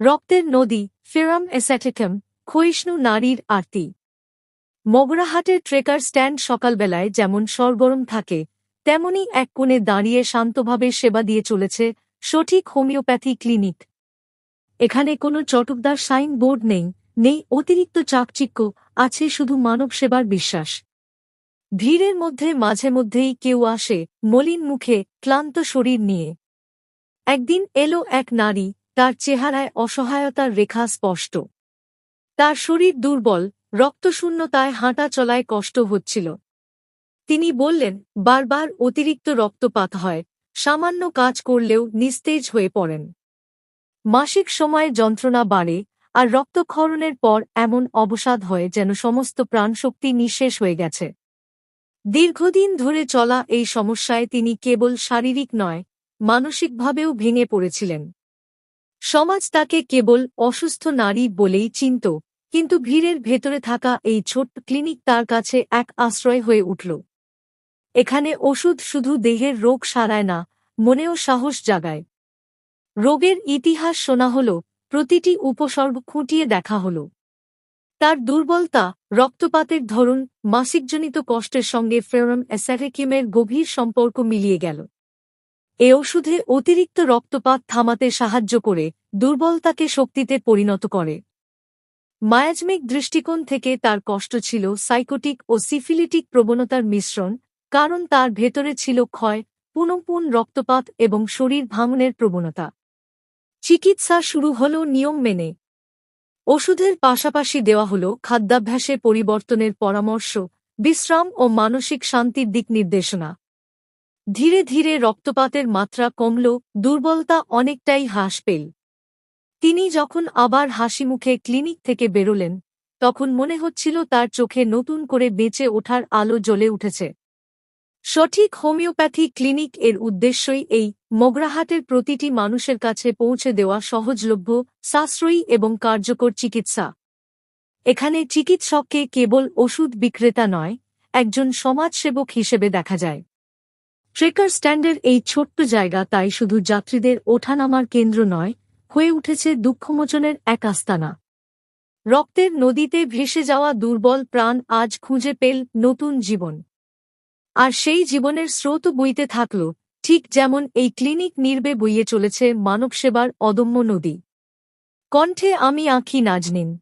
রক্তের নদী, ফেরাম এস্যাটিকাম ক্ষয়িষ্ণু নারীর আরতি। মগরাহাটের ট্রেকার স্ট্যান্ড সকালবেলায় যেমন সরগরম থাকে, তেমনি এক কোণে দাঁড়িয়ে শান্তভাবে সেবা দিয়ে চলেছে সঠিক হোমিওপ্যাথি ক্লিনিক। এখানে কোনো চটকদার সাইন বোর্ড নেই নেই অতিরিক্ত চাকচিক্য, আছে শুধু মানব সেবার বিশ্বাস। ভিড়ের মধ্যে মাঝে মধ্যেই কেউ আসে মলিন মুখে ক্লান্ত শরীর নিয়ে। একদিন এলো এক নারী তার চেহারায় অসহায়তার রেখা স্পষ্ট। তার শরীর দুর্বল, রক্তশূন্যতায় হাঁটা চলায় কষ্ট হচ্ছিল। তিনি বললেন, বারবার অতিরিক্ত রক্তপাত হয়, সামান্য কাজ করলেও নিস্তেজ হয়ে পড়েন। মাসিক সময়ে যন্ত্রণা বাড়ে আর রক্তক্ষরণের পর এমন অবসাদ হয় যেন সমস্ত প্রাণশক্তি নিঃশেষ হয়ে গেছে। দীর্ঘদিন ধরে চলা এই সমস্যায় তিনি কেবল শারীরিক নয়, মানসিকভাবেও ভেঙে পড়েছিলেন। সমাজ তাকে কেবল অসুস্থ নারী বলেই চিনত, কিন্তু ভিড়ের ভেতরে থাকা এই ছোট্ট ক্লিনিক তার কাছে এক আশ্রয় হয়ে উঠল। এখানে ওষুধ শুধু দেহের রোগ সারায় না, মনেও সাহস জাগায়। রোগের ইতিহাস শোনা হল, প্রতিটি উপসর্গ খুঁটিয়ে দেখা হল। তার দুর্বলতা, রক্তপাতের ধরন, মাসিকজনিত কষ্টের সঙ্গে ফেরম অ্যাসারেকিমের গভীর সম্পর্ক মিলিয়ে গেল। এ ওষুধে অতিরিক্ত রক্তপাত থামাতে সাহায্য করে দুর্বলতাকে শক্তিতে পরিণত করে। মায়াজমিক দৃষ্টিকোণ থেকে তার কষ্ট ছিল সাইকোটিক ও সিফিলিটিক প্রবণতার মিশ্রণ, কারণ তার ভেতরে ছিল ক্ষয়, পুনঃপুন রক্তপাত এবং শরীর ভাঙনের প্রবণতা। চিকিৎসা শুরু হল নিয়ম মেনে। ওষুধের পাশাপাশি দেওয়া হল খাদ্যাভ্যাসে পরিবর্তনের পরামর্শ, বিশ্রাম ও মানসিক শান্তির দিক নির্দেশনা। ধীরে ধীরে রক্তপাতের মাত্রা কমল, দুর্বলতা অনেকটাই হ্রাস পেল। তিনি যখন আবার হাসিমুখে ক্লিনিক থেকে বেরোলেন, তখন মনে হচ্ছিল তার চোখে নতুন করে বেঁচে ওঠার আলো জ্বলে উঠেছে। সঠিক হোমিওপ্যাথি ক্লিনিক এর উদ্দেশ্যই এই, মগরাহাটের প্রতিটি মানুষের কাছে পৌঁছে দেওয়া সহজলভ্য, সাশ্রয়ী এবং কার্যকর চিকিৎসা। এখানে চিকিৎসককে কেবল ওষুধ বিক্রেতা নয়, একজন সমাজসেবক হিসেবে দেখা যায়। ট্রেকার স্ট্যান্ডের এই ছোট্ট জায়গা তাই শুধু যাত্রীদের ওঠানামার কেন্দ্র নয়, হয়ে উঠেছে দুঃখমোচনের এক আস্তানা। রক্তের নদীতে ভেসে যাওয়া দুর্বল প্রাণ আজ খুঁজে পেল নতুন জীবন। আর সেই জীবনের স্রোত বইতে থাকল, ঠিক যেমন এই ক্লিনিক নির্বে বইয়ে চলেছে মানবসেবার অদম্য নদী। কণ্ঠে আমি আঁখি নাজনিন।